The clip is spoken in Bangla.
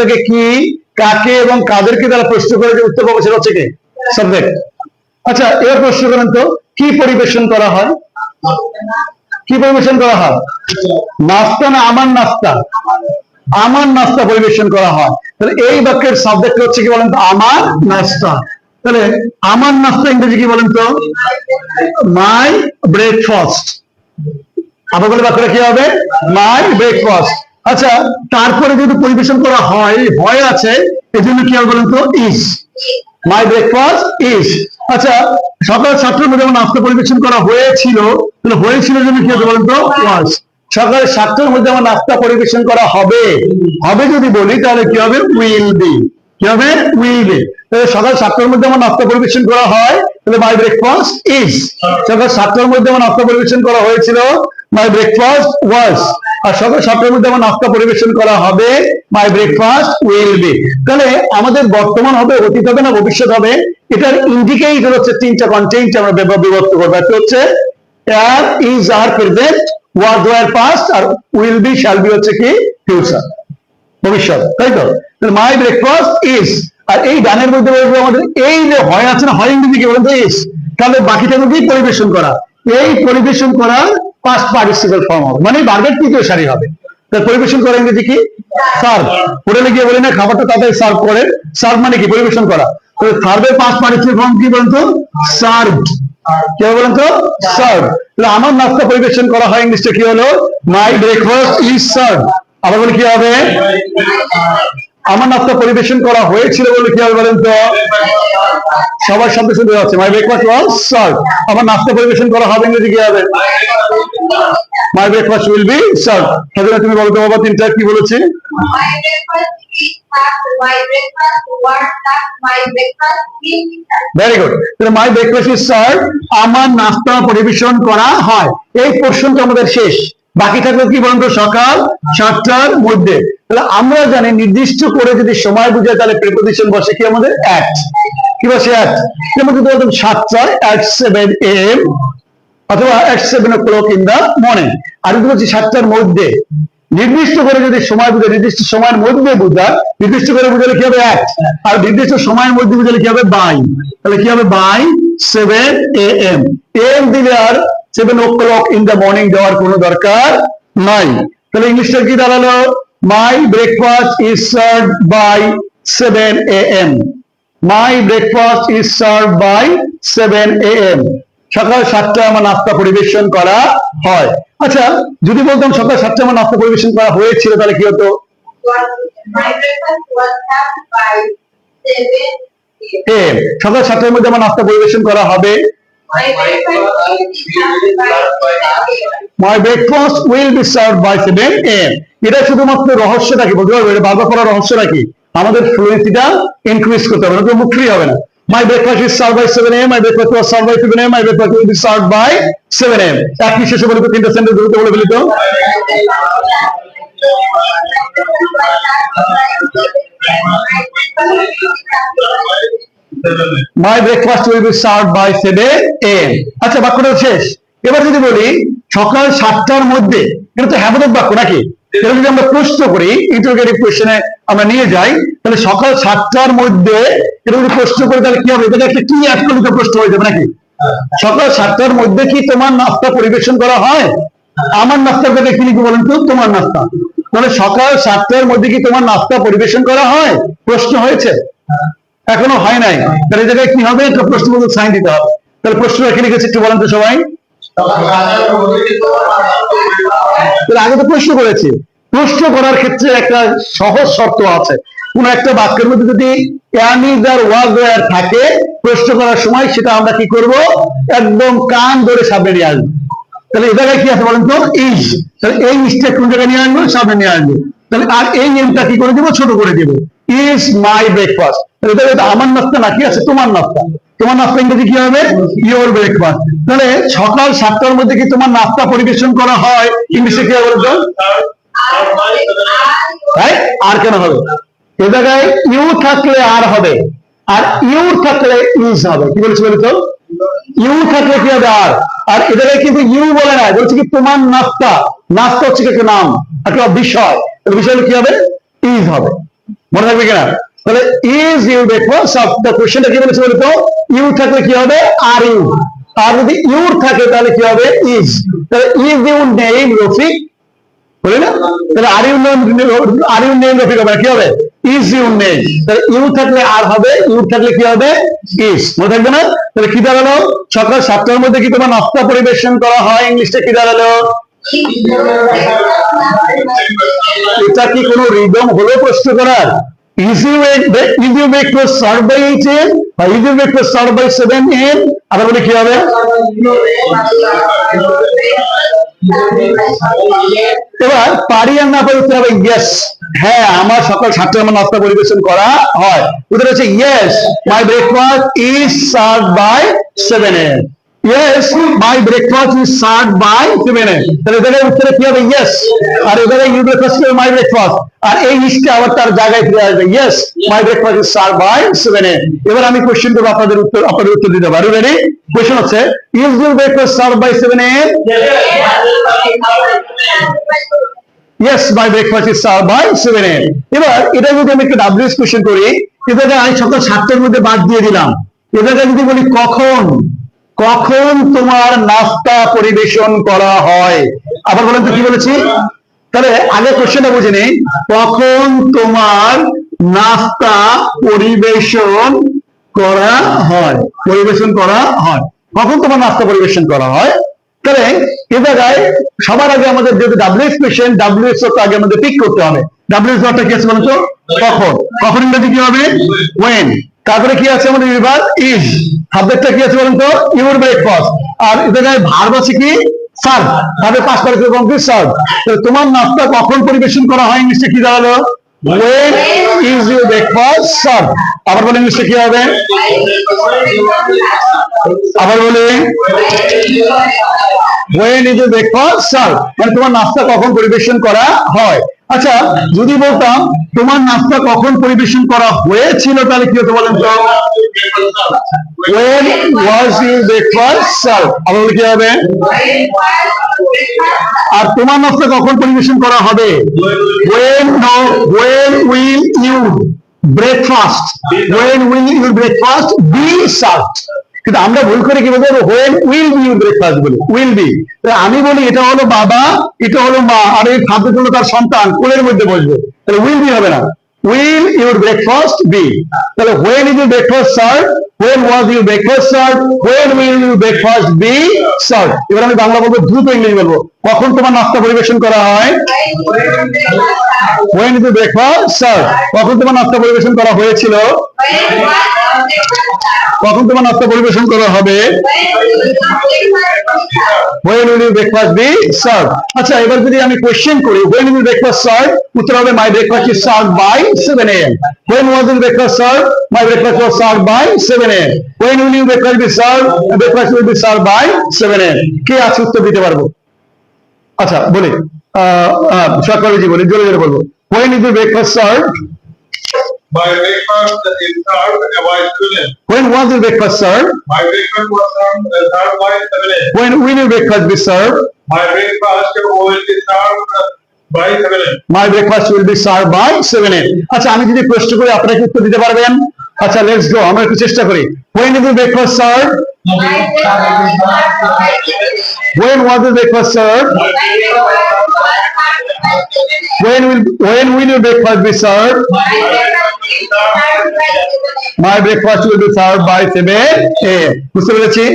থেকে কি, কাকে এবং কাদেরকে তারা প্রশ্ন করে যে উত্তর পাবো সেটা হচ্ছে কি? সাবজেক্ট। আচ্ছা এবার প্রশ্ন করেন তো, কি পরিবেশন করা হয়? কি পরিবেশন করা হয়? নাস্তা না আমার নাস্তা? আমার নাস্তা পরিবেশন করা হয়। তাহলে এই বাক্যের সাবজেক্ট হচ্ছে কি বলেন তো? আমার নাস্তা। তাহলে আমার নাস্তা ইংরেজি কি বলেন তো? মাই ব্রেকফাস্ট আবার বলে বাক্যটা কি হবে? মাই ব্রেকফাস্ট আচ্ছা তারপরে যদি পরিবেশন করা হয় হয় আছে, এজন্য কি হবে বলেন তো? ইস। মাই ব্রেকফাস্ট ইস আচ্ছা সকাল সাতটার মধ্যে আমার নাস্তা পরিবেশন করা হয়েছিল, তাহলে হয়েছিল জন্য কি হবে বলেন তো? ওয়াজ সকাল সাতটার মধ্যে আমার নাস্তা পরিবেশন করা হবে। হবে যদি বলি, তাহলে কি হবে? উইল বি কি হবে? উইল বি তাহলে সকাল সাতটার মধ্যে আমার নাস্তা পরিবেশন করা হয়, তাহলে মাই ব্রেকফাস্ট ইজ সকাল সাতটার মধ্যে আমার নাস্তা পরিবেশন করা হয়েছিল মাই ব্রেকফাস্ট ওয়াজ আর সকাল সাতটার মধ্যে আমার নাস্তা পরিবেশন করা হবে মাই ব্রেকফাস্ট উইল বি তাহলে আমাদের বর্তমান হবে, অতীত হবে না, ভবিষ্যৎ হবে? এটার ইন্ডিকেটর হচ্ছে তিনটা কন্টেন্ট আমরা বিভক্ত করব। একটা হচ্ছে are is are present past R will be shall be হচ্ছে কি? ফিউচার ভবিষ্যৎ, তাই তো? মাই ব্রেকফাস্ট ইজ আর এই গানের মধ্যে আমাদের, এই যে হয় আছে না, হয় ইংরেজি কি বলেন ইস তাহলে বাকিটা কি পরিবেশন করা। এই পরিবেশন করার পাস্ট পার্টিসিপাল ফর্ম হবে। মানে বার্গের তৃতীয় সারি হবে। তার পরিবেশন করা ইংরেজি কি? সার্ভ হোটেলে গিয়ে বলি না, খাবারটা তাদের সার্ভ করে। সার্ভ মানে কি? পরিবেশন করা। তাহলে সার্ভের পাস্ট পার্টিসিপাল ফর্ম কি বলেন তো সার্ভড কেউ বলেন তো সার্ভ তাহলে আমার নাস্তা পরিবেশন করা হয় ইংলিশটা কি হলো? মাই ব্রেকফাস্ট ইজ সার্ভ আবার বলে কি হবে? আমার নাস্তা পরিবেশন করা হয়েছিল বলে কি হবে বলেন তো? সবার শব্দ শুনতে যাচ্ছে। মাই ব্রেকফাস্ট ওয়াজ সার্ভ আমার নাস্তা পরিবেশন করা হবে ইংরেজি কি হবে? My breakfast will be serve তাহলে তুমি বলতে বাবা তিনটা কি বলেছি. ভেরি গুড তাহলে মাই ব্রেকফাস্ট ইজ সার্ভ আমার নাস্তা পরিবেশন করা হয়। এই পোর্শনটা আমাদের শেষ। বাকি থাকল কি বলুন তো সকাল সাতটার মধ্যে। তাহলে আমরা জানি নির্দিষ্ট করে যদি সময় বুঝে তাহলে প্রিপোজিশন বসে কি আমাদের? অ্যাট কি বসে? অ্যাট যেমন যদি বলতাম সাতটায় অ্যাট সেভেন এম অথবা at seven o'clock in the morning আর যদি বলছি সাতটার মধ্যে, নির্দিষ্ট করে যদি সময় বুঝে, নির্দিষ্ট সময়ের মধ্যে বুঝা, নির্দিষ্ট করে বুঝালে কি হবে? এক আর নির্দিষ্ট সময়ের মধ্যে বুঝালে কি হবে? বাই তাহলে কি হবে? By seven A M AM দিলে আর seven o'clock in the morning দেওয়ার কোনো দরকার নাই। তাহলে ইংলিশটা কি দাঁড়াল? My breakfast is serve by seven A M my breakfast is serve by seven A M সকাল সাতটায় আমার নাস্তা পরিবেশন করা হয়। আচ্ছা যদি বলতাম সকাল সাতটায় আমার নাস্তা পরিবেশন করা হয়েছিল তাহলে কি হতো? My breakfast was served by seven a.m. এ সকাল সাতটার মধ্যে আমার নাস্তা পরিবেশন করা হবে। My breakfast will be served by seven a.m. এটা শুধুমাত্র রহস্যটা কি? বলতে পারব? এটা বারবার করার রহস্যটা কি? আমাদের ফ্লুয়েন্সিটা ইনক্রিজ করতে হবে, না মুখ free হবে না। My breakfast is serve by seven AM my breakfast was serve by seven AM my breakfast will be serve by seven AM এক শেষে বলে তো, তিনটা সেন্টেন্স দ্রুত বলে ফেলি তো। My breakfast will be serve by seven AM আচ্ছা বাক্যটা শেষ। এবার যদি বলি, সকাল সাতটার মধ্যে, এটা তো হ্যাবোধক বাক্য নাকি? এটা যদি আমরা প্রশ্ন করি ইন্টারোগেটিভ কোয়েশ্চেনে আমরা নিয়ে যাই, তাহলে সকাল সাতটার মধ্যে এটা যদি প্রশ্ন করি, তাহলে কি হবে? এটা একটা কি একলিত প্রশ্ন হয়ে যাবে নাকি? সকাল সাতটার মধ্যে কি তোমার নাস্তা পরিবেশন করা হয়? আমার নাস্তার কথা কি লিখব বলেন তো? তোমার নাস্তা। তাহলে সকাল সাতটার মধ্যে কি তোমার নাস্তা পরিবেশন করা হয়? প্রশ্ন হয়েছে। এখনও হয় নাই। তাহলে এই জায়গায় কি হবে? একটা প্রশ্নবোধক সাইন দিতে হবে। তাহলে প্রশ্ন রেখে লিখেছে একটু বলেন তো সবাই। তাহলে আগে তো প্রশ্ন করেছি। প্রশ্ন করার ক্ষেত্রে একটা সহজ শর্ত আছে। কোন একটা বাক্যের মধ্যে যদি থাকে, প্রশ্ন করার সময় সেটা আমরা কি করব? একদম কান ধরে সামনে নিয়ে আসব। তাহলে এ কি আছে বলেন তো? ইজ তাহলে এই ইজটা কোন জায়গায় নিয়ে আসব? সামনে নিয়ে আসব। তাহলে আর এই এমটা কি করে দেবো? ছোট করে দেবো। ইজ মাই ব্রেকফাস্ট এটা আমার নাস্তা নাকি আছে তোমার নাস্তা? তোমার নাস্তা ইংরেজি কি হবে? ইওর ব্রেকফাস্ট তাহলে সকাল সাতটার মধ্যে কি তোমার নাস্তা পরিবেশন করা হয়? ইংলিশে কি বলতো? তাই? আর কেন হবে? এ জায়গায় ইউ থাকলে আর হবে, আর ইউর থাকলে ইজ হবে। কি বলেছি বলতো ইউ থাকলে কি হবে আর? আর এ জায়গায় কিন্তু ইউ বলে না, বলছে কি তোমার নাস্তা। নাস্তা হচ্ছে কি একটা নাম, একটা বিষয়। বিষয় কি হবে? ইজ হবে। মনে থাকবে কিনা? তাহলে is you breakfast of the কোশ্চেনটা কি বলেছে বলতো ইউ থাকলে কি হবে? আর ইউ আর যদি ইউর থাকে তাহলে কি হবে? ইজ তাহলে ইজ ইউ নেম রফিক, বলি না? তাহলে are you name are you name Rafiq হবে কি হবে? ইজ ইউ নেম তাহলে ইউ থাকলে আর হবে ইউ থাকলে কি হবে? ইজ মনে থাকবে না? তাহলে কি দাঁড়াল? সকাল সাতটার মধ্যে কি তোমার নাস্তা পরিবেশন করা হয়? ইংলিশটা কি দাঁড়াল? এটা কি কোনো রিদম হলো প্রশ্ন করার? Is you is you breakfast serve by eight AM বা is you breakfast serve by seven AM আবার বলে কি হবে? এবার পারি আর না পারি হবে ইয়েস হ্যাঁ আমার সকাল সাতটায় আমার নাস্তা পরিবেশন করা হয়। উত্তর হচ্ছে yes my breakfast is serve by seven AM yes my breakfast is serve by AM তাহলে এখানে উত্তরে কি হবে? ইয়েস আর এখানে ইউ ব্রেকফাস্ট মাই ব্রেকফাস্ট আর এই ইসটা আবার তার জায়গায় ফিরে আসবে। Yes my breakfast is serve by seven এবার আমি কোশ্চেন দেবো আপনাদের উত্তর আপনাদের উত্তর দিতে পারি রেডি কোশ্চেন হচ্ছে is your breakfast serve by seven AM yes my breakfast is serve by seven AM এবার এটা যদি আমি একটু ডাব্লিউএস কোশ্চেন করি, এটাকে আমি সকাল সাতটার মধ্যে বাদ দিয়ে দিলাম। এটাকে যদি বলি কখন? কখন তোমার নাস্তা পরিবেশন করা হয়? আবার বলেন তো কি বলেছি? তাহলে আগে কোশ্চেনটা বুঝে নেই। কখন তোমার নাস্তা পরিবেশন করা হয়? পরিবেশন করা হয়। কখন তোমার নাস্তা পরিবেশন করা হয়? তাহলে এ জায়গায় সবার আগে আমাদের যেহেতু ডাব্লিউএস ডাব্লিউএস তো আগে আমাদের পিক করতে হবে। ডাব্লিউএস কি আছে বলতো? কখন? কখন ইংরেজি কি হবে? ওয়েন তারপরে কি আছে আমাদের বিভাগ ইজ। সাবজেক্টটা কি আছে বলুন তো? ইউর ব্রেকফাস্ট আর এ জায়গায় ভার্ব আছে কি? সার্ভ। তাহলে পাঁচ তারিখ কমপ্লিট সার্ভ। তোমার নাস্তা কখন পরিবেশন করা হয় ইংলিশে কি দাঁড়াল when is your breakfast serve আবার বলে ইংলিশে কি হবে? আবার বলে। When is a breakfast serve মানে তোমার নাস্তা কখন পরিবেশন করা হয়? আচ্ছা যদি বলতাম তোমার নাস্তা কখন পরিবেশন করা হয়েছিল, তাহলে কি হতো বলেন তো? When was your breakfast serve আবার কি হবে? আর তোমার নাস্তা কখন পরিবেশন করা হবে? When no, when will you breakfast? When will your breakfast be served? কিন্তু আমরা ভুল করে কি বলব? হোয়েন উইল বি ব্রেকফাস্ট বলি। উইল বি আমি বলি, এটা হলো বাবা, এটা হলো মা, আর এই খাদ্য হলো তার সন্তান, কোলের মধ্যে বসবে। তাহলে উইল বি হবে না। উইল ইউর ব্রেকফাস্ট বি তাহলে when is you breakfast sir when was you breakfast sir when will you breakfast be sir এবার আমি বাংলা বলব, দ্রুত ইংলিশ বলব। কখন তোমার নাস্তা পরিবেশন করা হয়? Is your breakfast served কখন তোমার নাস্তা পরিবেশন করা হয়েছিল কখন তোমার নাস্তা পরিবেশন করা হবে when will your breakfast be served আচ্ছা এবার যদি আমি কোশ্চেন করি will your breakfast served উত্তর হবে breakfast is served by 7 am when was your breakfast served my breakfast was served by 7 am when will your breakfast be served my breakfast will be served by 7 am কে আছে উত্তর দিতে পারব আচ্ছা বলি সাইকোলজি বলি জোরে জোরে বলব when is your breakfast served My breakfast is served by seven. when was your breakfast served My breakfast was served uh, served by seven. when will your breakfast be served My breakfast will be served by seven. my breakfast will be served by 7 am আচ্ছা আমি যদি প্রশ্ন করি আপনারা কি উত্তর দিতে পারবেন আচ্ছা লেটস গো আমরা একটু চেষ্টা করি when is your breakfast served when was your breakfast served when will when will your breakfast be served my breakfast will be served by 7 am বুঝতে পেরেছি